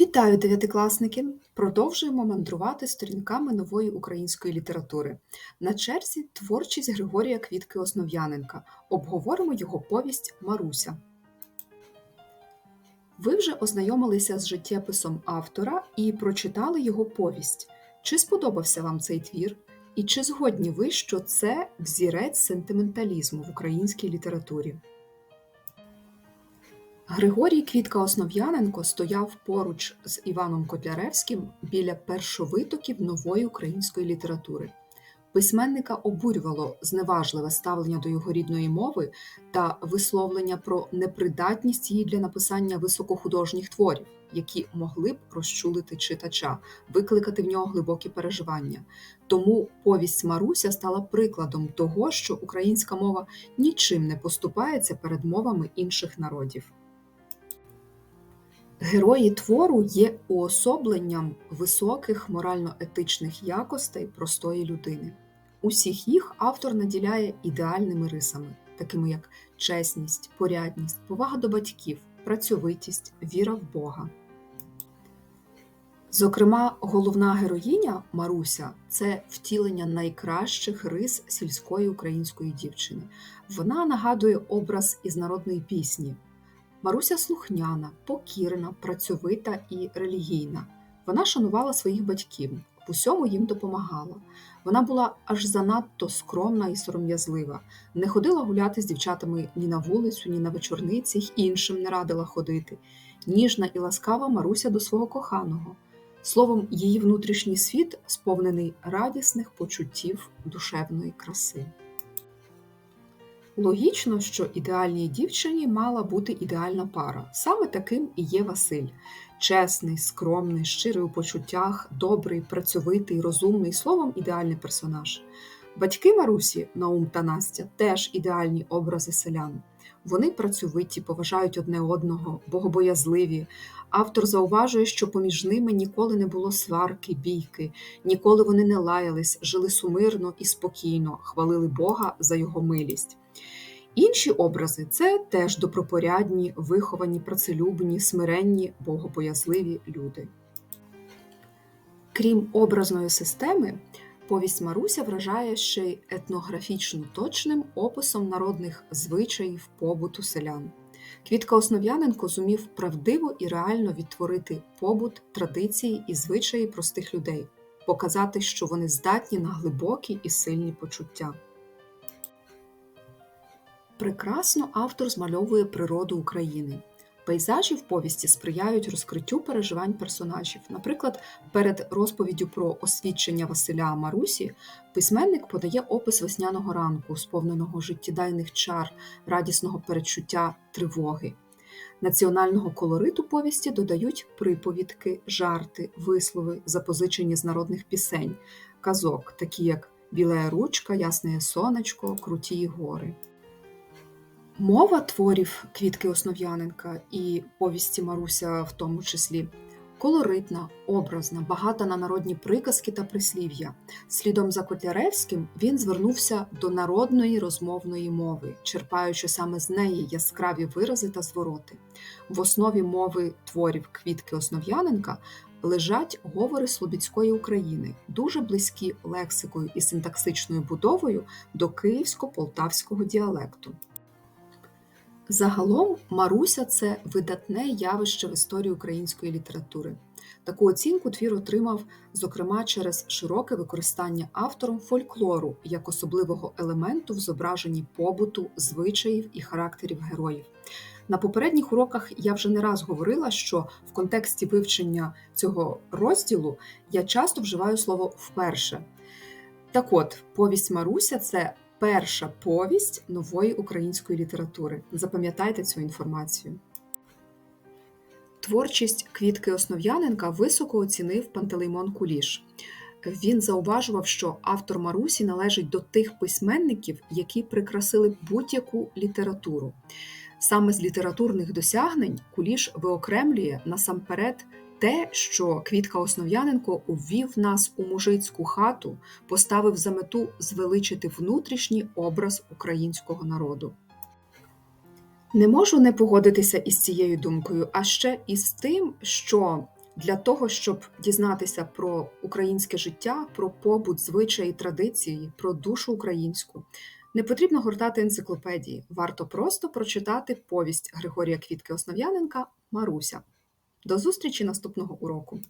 Вітаю, дев'ятикласники! Продовжуємо мандрувати сторінками нової української літератури. На черзі творчість Григорія Квітки Основ'яненка. Обговоримо його повість Маруся. Ви вже ознайомилися з життєписом автора і прочитали його повість. Чи сподобався вам цей твір? І чи згодні ви, що це взірець сентименталізму в українській літературі? Григорій Квітка Основ'яненко стояв поруч з Іваном Котляревським біля першовитоків нової української літератури. Письменника обурювало зневажливе ставлення до його рідної мови та висловлення про непридатність її для написання високохудожніх творів, які могли б розчулити читача, викликати в нього глибокі переживання. Тому повість Маруся стала прикладом того, що українська мова нічим не поступається перед мовами інших народів. Герої твору є уособленням високих морально-етичних якостей простої людини. Усіх їх автор наділяє ідеальними рисами, такими як чесність, порядність, повага до батьків, працьовитість, віра в Бога. Зокрема, головна героїня Маруся це втілення найкращих рис сільської української дівчини. Вона нагадує образ із народної пісні. Маруся слухняна, покірна, працьовита і релігійна. Вона шанувала своїх батьків, в усьому їм допомагала. Вона була аж занадто скромна і сором'язлива, не ходила гуляти з дівчатами ні на вулицю, ні на вечорниці, іншим не радила ходити. Ніжна і ласкава Маруся до свого коханого. Словом, її внутрішній світ сповнений радісних почуттів душевної краси. Логічно, що ідеальній дівчині мала бути ідеальна пара. Саме таким і є Василь. Чесний, скромний, щирий у почуттях, добрий, працьовитий, розумний, словом, ідеальний персонаж. Батьки Марусі, Наум та Настя, теж ідеальні образи селян. Вони працьовиті, поважають одне одного, богобоязливі. Автор зауважує, що поміж ними ніколи не було сварки, бійки, ніколи вони не лаялись, жили сумирно і спокійно, хвалили Бога за його милість. Інші образи це теж добропорядні, виховані, працелюбні, смиренні, богобоязливі люди. Крім образної системи, повість Маруся вражає ще й етнографічно точним описом народних звичаїв побуту селян. Квітка Основ'яненко зумів правдиво і реально відтворити побут, традиції і звичаї простих людей, показати, що вони здатні на глибокі і сильні почуття. Прекрасно автор змальовує природу України. Пейзажі в повісті сприяють розкриттю переживань персонажів. Наприклад, перед розповіддю про освідчення Василя Марусі письменник подає опис весняного ранку, сповненого життєдайних чар, радісного передчуття тривоги. Національного колориту повісті додають приповідки, жарти, вислови, запозичені з народних пісень, казок, такі як Білая ручка, Ясне сонечко, Круті гори. Мова творів Квітки Основ'яненка і повісті Маруся в тому числі колоритна, образна, багата на народні приказки та прислів'я. Слідом за Котляревським він звернувся до народної розмовної мови, черпаючи саме з неї яскраві вирази та звороти. В основі мови творів Квітки Основ'яненка лежать говори Слобідської України, дуже близькі лексикою і синтаксичною будовою до київсько-полтавського діалекту. Загалом Маруся це видатне явище в історії української літератури. Таку оцінку твір отримав, зокрема, через широке використання автором фольклору як особливого елементу в зображенні побуту, звичаїв і характерів героїв. На попередніх уроках я вже не раз говорила, що в контексті вивчення цього розділу я часто вживаю слово вперше. Так от, повість Маруся це перша повість нової української літератури. Запам'ятайте цю інформацію. Творчість Квітки Основ'яненка високо оцінив Пантелеймон Куліш. Він зауважував, що автор Марусі належить до тих письменників, які прикрасили будь-яку літературу. Саме з літературних досягнень Куліш виокремлює насамперед те, що Квітка Основ'яненко увів нас у мужицьку хату, поставив за мету звеличити внутрішній образ українського народу. Не можу не погодитися із цією думкою, а ще із тим, що Для того, щоб дізнатися про українське життя, про побут, звичаї, традиції, про душу українську, не потрібно гортати енциклопедії. Варто просто прочитати повість Григорія Квітки Основ'яненка Маруся. До зустрічі наступного уроку!